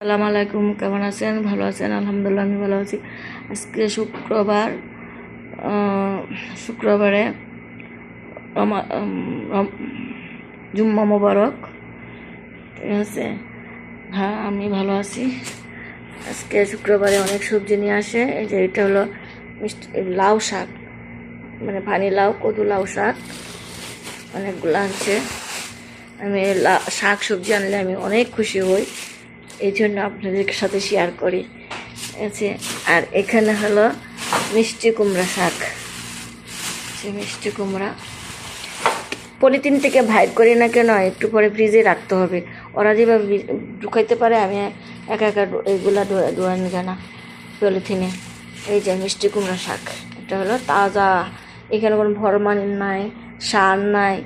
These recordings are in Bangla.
সালাম আলাইকুম, কেমন আছেন? ভালো আছেন? আলহামদুলিল্লাহ, আমি ভালো আছি। আজকে শুক্রবার শুক্রবারে জুম্মা মোবারক। ঠিক আছে? হ্যাঁ আমি ভালো আছি। আজকে শুক্রবারে অনেক সবজি নিয়ে আসে। এই যে এটা হলো মিষ্টি, লাউ শাক। মানে পানি লাউ, কদু লাউ শাক। অনেকগুলো আনছে। আমি শাক, সবজি আনলে আমি অনেক খুশি হই। এই জন্য আপনাদের সাথে শেয়ার করি। আছে, আর এখানে হলো মিষ্টি কুমড়া শাক। সে মিষ্টি কুমড়া। পলিথিন থেকে ভাইব করি না কেন, একটু পরে ফ্রিজে রাখতে হবে। ওরা যেভাবে ঢুকাইতে পারে, আমি একা একা এগুলা ডোয়ানো জানা পলিথিনে। এই যে মিষ্টি কুমড়া শাক, এটা হলো তাজা। এখানে কোনো ভরমান নাই, সার নাই,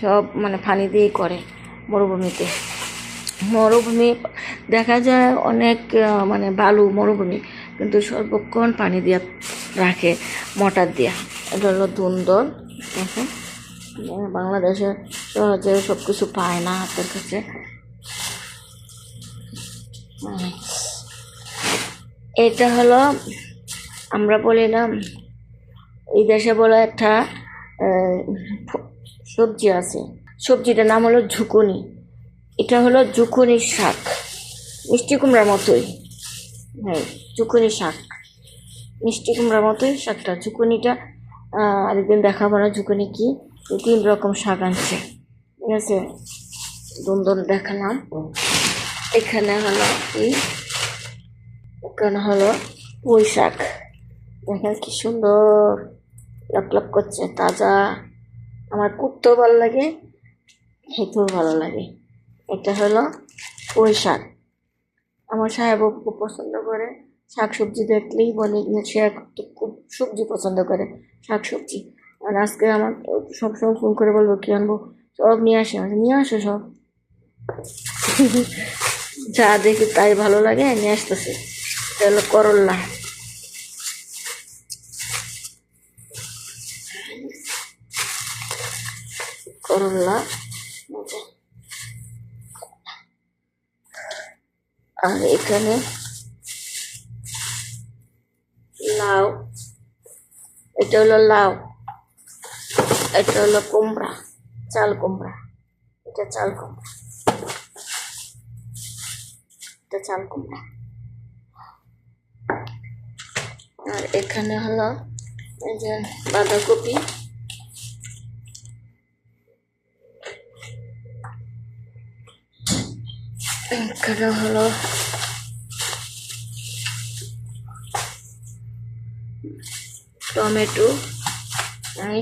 সব মানে পানি দিয়েই করে মরুভূমিতে। মরুভূমি দেখা যায় অনেক মানে বালু, মরুভূমি, কিন্তু সর্বক্ষণ পানি দিয়ে রাখে, মোটর দিয়া। এটা হলো দুন্দর দেখেন। বাংলাদেশে সহজে সব কিছু পায় না হাতের কাছে। হুম। এটা হলো, আমরা বলি না, এই দেশে বলে একটা সবজি আছে। সবজিটার নাম হলো ঝুকুনি। এটা হলো জুকুনি শাক। মিষ্টি কুমড়ার মতোই। হ্যাঁ জুকুনি শাক। মিষ্টি কুমড়ার মতোই শাকটা। ঝুকুনিটা আহ, আরেকদিন দেখাবো না ঝুকুনি কি। তিন রকম শাক আনছে। ঠিক আছে? দুন্দন দেখালাম। এখানে হলো কি? এখানে হলো পুঁই শাক। দেখেন কি সুন্দর। লাপ লাপ করছে তাজা। আমার কুটতেও ভালো লাগে। খেতেও ভালো লাগে। এটা হলো পুঁই শাক। আমার সাহেব খুব পছন্দ করে। শাক সবজি দেখলেই বলে সে খুব সবজি পছন্দ করে শাক সবজি আর আজকে আমার সবসময় ফোন করে বলব কি আনব? সব নিয়ে আসে আমি বলি, নিয়ে আসো সব। যা দেখি তাই ভালো লাগে নিয়ে আসতেছে। এটা হলো করল্লা করল্লা আর এখানে লাউ, এটা হলো লাউ, এটা হলো কুমড়া, চাল কুমড়া, এটা চাল কুমড়া, এটা চাল কুমড়া। আর এখানে হলো এই যে বাঁধাকপি এখানে হলো। টমেটো এই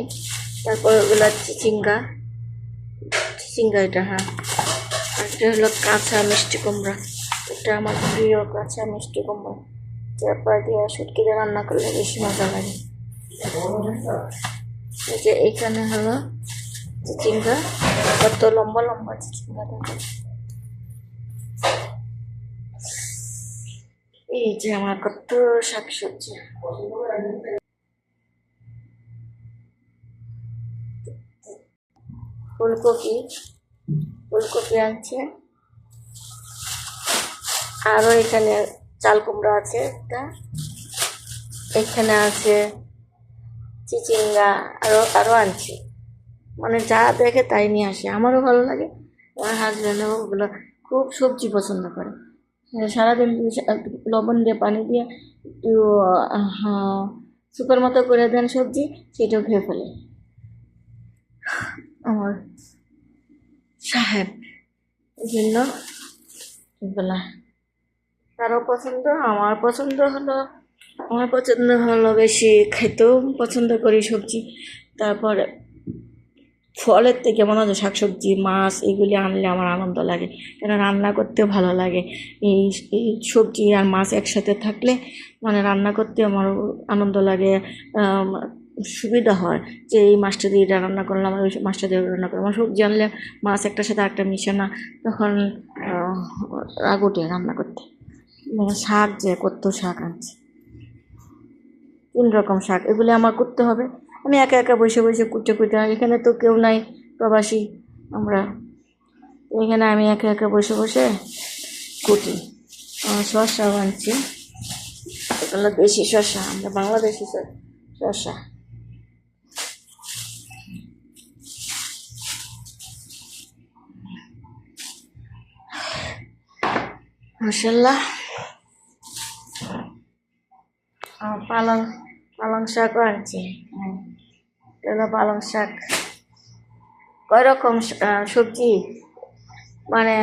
তারপর ওগুলো চিচিঙ্গা। চিচিঙ্গা এটা হ্যাঁ। আর এটা হলো কাঁচা মিষ্টি কুমড়া। এটা আমার প্রিয় কাঁচা মিষ্টি কুমড়া। চাপা দিয়ে শুটকি দিয়ে রান্না করলে বেশি মজা লাগে। এই যে এখানে হলো চিচিঙ্গা। কত লম্বা লম্বা চিচিঙ্গা দেখো এই যে আমার কত শাক সবজি ফুলকপি ফুলকপি আনছে। আরও এখানে চাল কুমড়া আছে একটা। এখানে আছে চিচিঙ্গা আরও আরও আনছে। মানে যা দেখে তাই নিয়ে আসে। আমারও ভালো লাগে। আমার হাজব্যান্ডও ওগুলো খুব সবজি পছন্দ করে। সারাদিন লবণ দিয়ে পানি দিয়ে একটু সুপের মতো করে দেন সবজি সেটাও খেয়ে ফেলে। আমার সাহেব এই জন্য এগুলা তারও পছন্দ আমার পছন্দ হলো আমার পছন্দ হলো বেশি খেতেও পছন্দ করি সবজি। তারপরে ফলের থেকে মনে হয় শাকসবজি, মাছ এগুলি আনলে আমার আনন্দ লাগে। কেন রান্না করতেও ভালো লাগে। এই এই সবজি আর মাছ একসাথে থাকলে মানে রান্না করতে আমার আনন্দ লাগে সুবিধা হয় যে এই মাছটা দিয়ে এটা রান্না করলাম ওই মাছটা দিয়ে রান্না করলাম। আমার সবজি আনলে মাছ একটার সাথে একটা মিশে না, তখন রাগ রান্না করতে। মানে শাক যে, কত শাক আনছে। তিন রকম শাক, এগুলি আমার করতে হবে। আমি একা একা বসে বসে কুটে কুটে এখানে তো কেউ নাই প্রবাসী আমরা। এখানে আমি একা একা বসে বসে কুটি আনছি এগুলো দেশি শসা আমরা বাংলাদেশি শসা। মাসাল্লাহ আহ, পালং পালং শাকও আনছি হলো পালং শাক। কয় রকম সবজি? মানে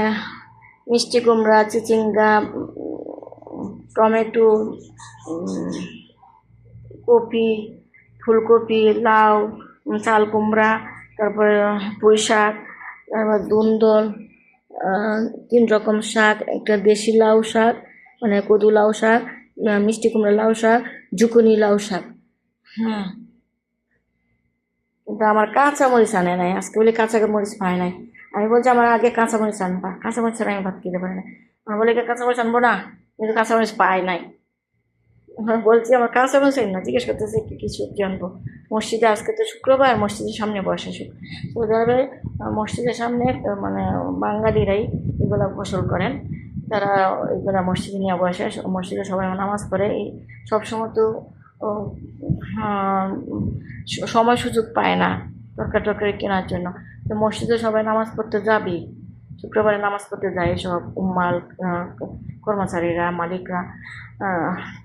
মিষ্টি কুমড়া, চিচিঙ্গা, টমেটো কপি, ফুলকপি, লাউ চাল কুমড়া, তারপরে পুঁই শাক, তারপর দুন্দল তিন রকম শাক, একটা দেশি লাউ শাক মানে কদু লাউ শাক মিষ্টি কুমড়া লাউ শাক, ঝুকুনি লাউ শাক। হ্যাঁ কিন্তু আমার কাঁচা মরিচ আনে নাই, আজকে বলি কাঁচা মরিচ পায় নাই। আমি বলছি, আমার আগে কাঁচা মরিচ আনবা কাঁচা মরিচ আমি ভাত খেতে পারি না। বলে কাঁচা মরিচ আনব না, কিন্তু কাঁচা মরিচ পাই নাই বলছি, আমার কাঁচা মরিচ আনি না। জিজ্ঞেস করতেছে, কি কি সবজি আনব? মসজিদে আজকে তো শুক্রবার, মসজিদের সামনে বসে শুক সৌদি আরবে মসজিদের সামনে মানে বাঙালিরাই এগুলো গোসল করেন। তারা এগুলো মসজিদে নিয়ে বসে, মসজিদে সবাই নামাজ পড়ে। এই সবসময় তো সময় সুযোগ পায় না তরকারি টরকারি কেনার জন্য। তো মসজিদে সবাই নামাজ পড়তে যাবেই। শুক্রবারে নামাজ পড়তে যায় সব মাল আহ, কর্মচারীরা মালিকরা।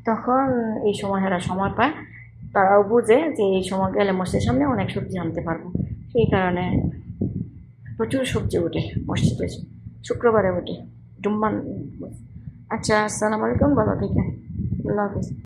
তখন এই সময় এরা সময় পায়। তারাও বুঝে যে এই সময় গেলে মসজিদের সামনে অনেক সবজি আনতে পারব। সেই কারণে প্রচুর সবজি ওঠে মসজিদে। শুক্রবারে ওঠে। জুম্মান আচ্ছা আসসালামু আলাইকুম ভালো থেকে আল্লাহ হাফিজ।